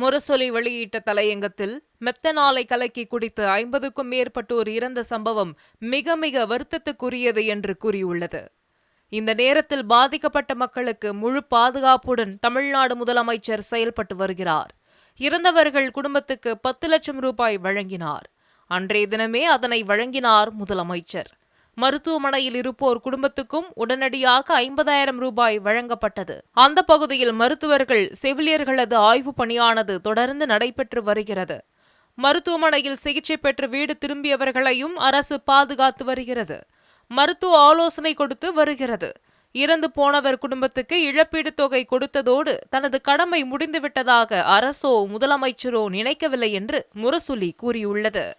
முரசொலி வெளியிட்ட தலையங்கத்தில் மெத்தனாலை கலக்கி குடித்து ஐம்பதுக்கும் மேற்பட்டோர் இறந்த சம்பவம் மிக மிக வருத்தத்துக்குரியது என்று கூறியுள்ளது. இந்த நேரத்தில் பாதிக்கப்பட்ட மக்களுக்கு முழு பாதுகாப்புடன் தமிழ்நாடு முதலமைச்சர் செயல்பட்டு வருகிறார். இறந்தவர்கள் குடும்பத்துக்கு பத்து லட்சம் ரூபாய் வழங்கினார். அன்றைய தினமே அதனை வழங்கினார் முதலமைச்சர். மருத்துவமனையில் இருப்போர் குடும்பத்துக்கும் உடனடியாக ஐம்பதாயிரம் ரூபாய் வழங்கப்பட்டது. அந்த பகுதியில் மருத்துவர்கள் செவிலியர்களது ஆய்வு பணியானது தொடர்ந்து நடைபெற்று வருகிறது. மருத்துவமனையில் சிகிச்சை பெற்று வீடு திரும்பியவர்களையும் அரசு பாதுகாத்து வருகிறது. மருத்துவ ஆலோசனை கொடுத்து வருகிறது. இறந்து போனவர் குடும்பத்துக்கு இழப்பீடு தொகை கொடுத்ததோடு தனது கடமை முடிந்துவிட்டதாக அரசோ முதலமைச்சரோ நினைக்கவில்லை என்று முரசொலி கூறியுள்ளது.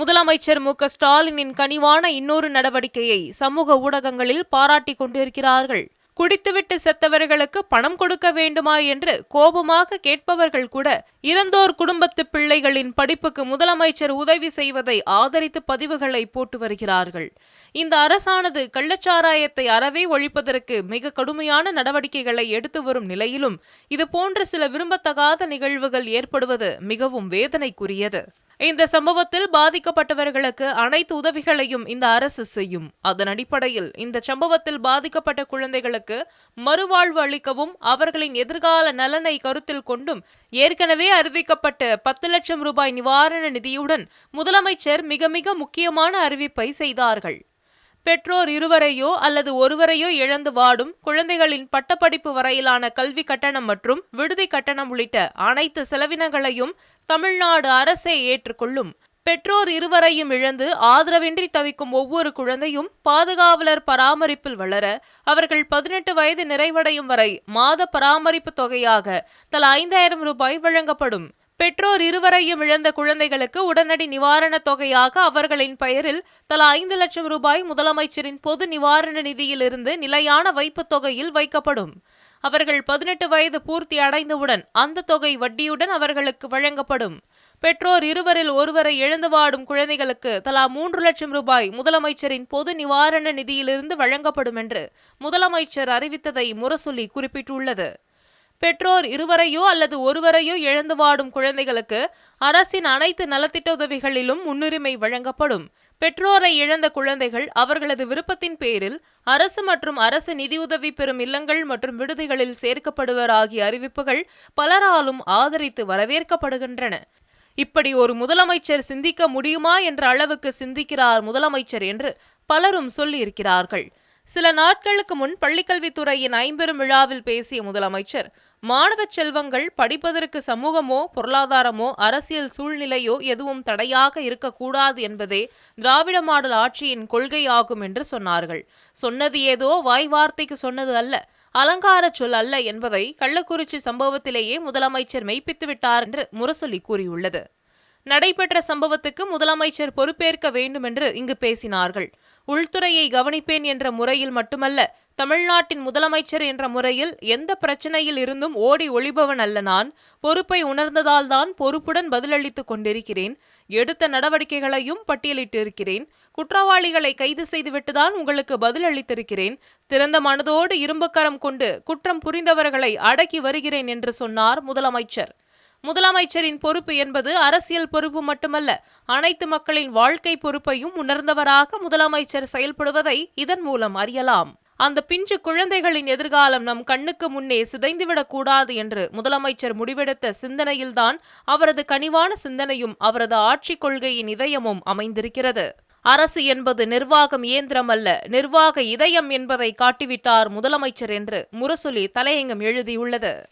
முதலமைச்சர் மு ஸ்டாலினின் கனிவான இன்னொரு நடவடிக்கையை சமூக ஊடகங்களில் பாராட்டிக் கொண்டிருக்கிறார்கள். குடித்துவிட்டு செத்தவர்களுக்கு பணம் கொடுக்க வேண்டுமா என்று கோபமாக கேட்பவர்கள் கூட இறந்தோர் குடும்பத்து பிள்ளைகளின் படிப்புக்கு முதலமைச்சர் உதவி செய்வதை ஆதரித்து பதிவுகளை போட்டு வருகிறார்கள். இந்த அரசானது கள்ளச்சாராயத்தை அறவே ஒழிப்பதற்கு மிக கடுமையான நடவடிக்கைகளை எடுத்து வரும் நிலையிலும் இதுபோன்ற சில விரும்பத்தகாத நிகழ்வுகள் ஏற்படுவது மிகவும் வேதனைக்குரியது. இந்த சம்பவத்தில் பாதிக்கப்பட்டவர்களுக்கு அனைத்து உதவிகளையும் இந்த அரசு செய்யும். அதன் அடிப்படையில் இந்த சம்பவத்தில் பாதிக்கப்பட்ட குழந்தைகளுக்கு மறுவாழ்வு அளிக்கவும் அவர்களின் எதிர்கால நலனை கருத்தில் கொண்டும் ஏற்கனவே அறிவிக்கப்பட்ட பத்து லட்சம் ரூபாய் நிவாரண நிதியுடன் முதலமைச்சர் மிக மிக முக்கியமான அறிவிப்பை செய்தார்கள். பெற்றோர் இருவரையோ அல்லது ஒருவரையோ இழந்து வாடும் குழந்தைகளின் பட்டப்படிப்பு வரையிலான கல்வி கட்டணம் மற்றும் விடுதி கட்டணம் உள்ளிட்ட அனைத்து செலவினங்களையும் தமிழ்நாடு அரசே ஏற்றுக்கொள்ளும். பெற்றோர் இருவரையும் இழந்து ஆதரவின்றி தவிக்கும் ஒவ்வொரு குழந்தையும் பாதுகாவலர் பராமரிப்பில் வளர அவர்கள் பதினெட்டு வயது நிறைவடையும் வரை மாத பராமரிப்பு தொகையாக தலா ஐந்தாயிரம் ரூபாய் வழங்கப்படும். பெற்றோர் இருவரையும் இழந்த குழந்தைகளுக்கு உடனடி நிவாரணத் தொகையாக அவர்களின் பெயரில் தலா ஐந்து லட்சம் ரூபாய் முதலமைச்சரின் பொது நிவாரண நிதியிலிருந்து நிலையான வைப்புத் தொகையில் வைக்கப்படும். அவர்கள் பதினெட்டு வயது பூர்த்தி அடைந்தவுடன் அந்த தொகை வட்டியுடன் அவர்களுக்கு வழங்கப்படும். பெற்றோர் இருவரில் ஒருவரை இழந்து வாடும் குழந்தைகளுக்கு தலா மூன்று லட்சம் ரூபாய் முதலமைச்சரின் பொது நிவாரண நிதியிலிருந்து வழங்கப்படும் என்று முதலமைச்சர் அறிவித்ததை முரசொலி குறிப்பிட்டுள்ளது. பெற்றோர் இருவரையோ அல்லது ஒருவரையோ இழந்து வாடும் குழந்தைகளுக்கு அரசின் அனைத்து நலத்திட்ட உதவிகளிலும் முன்னுரிமை வழங்கப்படும். பெற்றோரை இழந்த குழந்தைகள் அவர்களது விருப்பத்தின் பேரில் அரசு மற்றும் அரசு நிதியுதவி பெறும் இல்லங்கள் மற்றும் விடுதிகளில் சேர்க்கப்படுவர் ஆகிய அறிவிப்புகள் பலராலும் ஆதரித்து வரவேற்கப்படுகின்றன. இப்படி ஒரு முதலமைச்சர் சிந்திக்க முடியுமா என்ற அளவுக்கு சிந்திக்கிறார் முதலமைச்சர் என்று பலரும் சொல்லியிருக்கிறார்கள். சில நாட்களுக்கு முன் பள்ளிக்கல்வித்துறையின் ஐம்பெரும் விழாவில் பேசிய முதலமைச்சர் மாணவ செல்வங்கள் படிப்பதற்கு சமூகமோ பொருளாதாரமோ அரசியல் சூழ்நிலையோ எதுவும் தடையாக இருக்கக்கூடாது என்பதே திராவிட மாடல் ஆட்சியின் கொள்கையாகும் என்று சொன்னார்கள். சொன்னது ஏதோ வாய் வார்த்தைக்கு சொன்னது அல்ல அலங்கார சொல் அல்ல என்பதை கள்ளக்குறிச்சி சம்பவத்திலேயே முதலமைச்சர் மெய்ப்பித்து விட்டார் என்று முரசொலி கூறியுள்ளது. நடைபெற்ற சம்பவத்துக்கு முதலமைச்சர் பொறுப்பேற்க வேண்டும் என்று இங்கு பேசினார்கள். உள்துறையை கவனிப்பேன் என்ற முறையில் மட்டுமல்ல தமிழ்நாட்டின் முதலமைச்சர் என்ற முறையில் எந்த பிரச்சனையில் இருந்தும் ஓடி ஒளிபவன் அல்ல நான். பொறுப்பை உணர்ந்ததால்தான் பொறுப்புடன் பதிலளித்துக் கொண்டிருக்கிறேன். எடுத்த நடவடிக்கைகளையும் பட்டியலிட்டிருக்கிறேன். குற்றவாளிகளை கைது செய்துவிட்டுதான் உங்களுக்கு பதிலளித்திருக்கிறேன். திறந்த மனதோடு இரும்புக்கரம் கொண்டு குற்றம் புரிந்தவர்களை அடக்கி வருகிறேன் என்று சொன்னார் முதலமைச்சர். முதலமைச்சரின் பொறுப்பு என்பது அரசியல் பொறுப்பு மட்டுமல்ல அனைத்து மக்களின் வாழ்க்கை பொறுப்பையும் உணர்ந்தவராக முதலமைச்சர் செயல்படுவதை இதன் மூலம் அறியலாம். அந்த பிஞ்சு குழந்தைகளின் எதிர்காலம் நம் கண்ணுக்கு முன்னே சிதைந்துவிடக் கூடாது என்று முதலமைச்சர் முடிவெடுத்த சிந்தனையில்தான் அவரது கனிவான சிந்தனையும் அவரது ஆட்சிக் கொள்கையின் இதயமும் அமைந்திருக்கிறது. அரசு என்பது நிர்வாகம் இயந்திரம் அல்ல நிர்வாக இதயம் என்பதை காட்டிவிட்டார் முதலமைச்சர் என்று முரசொலி தலையங்கம் எழுதியுள்ளது.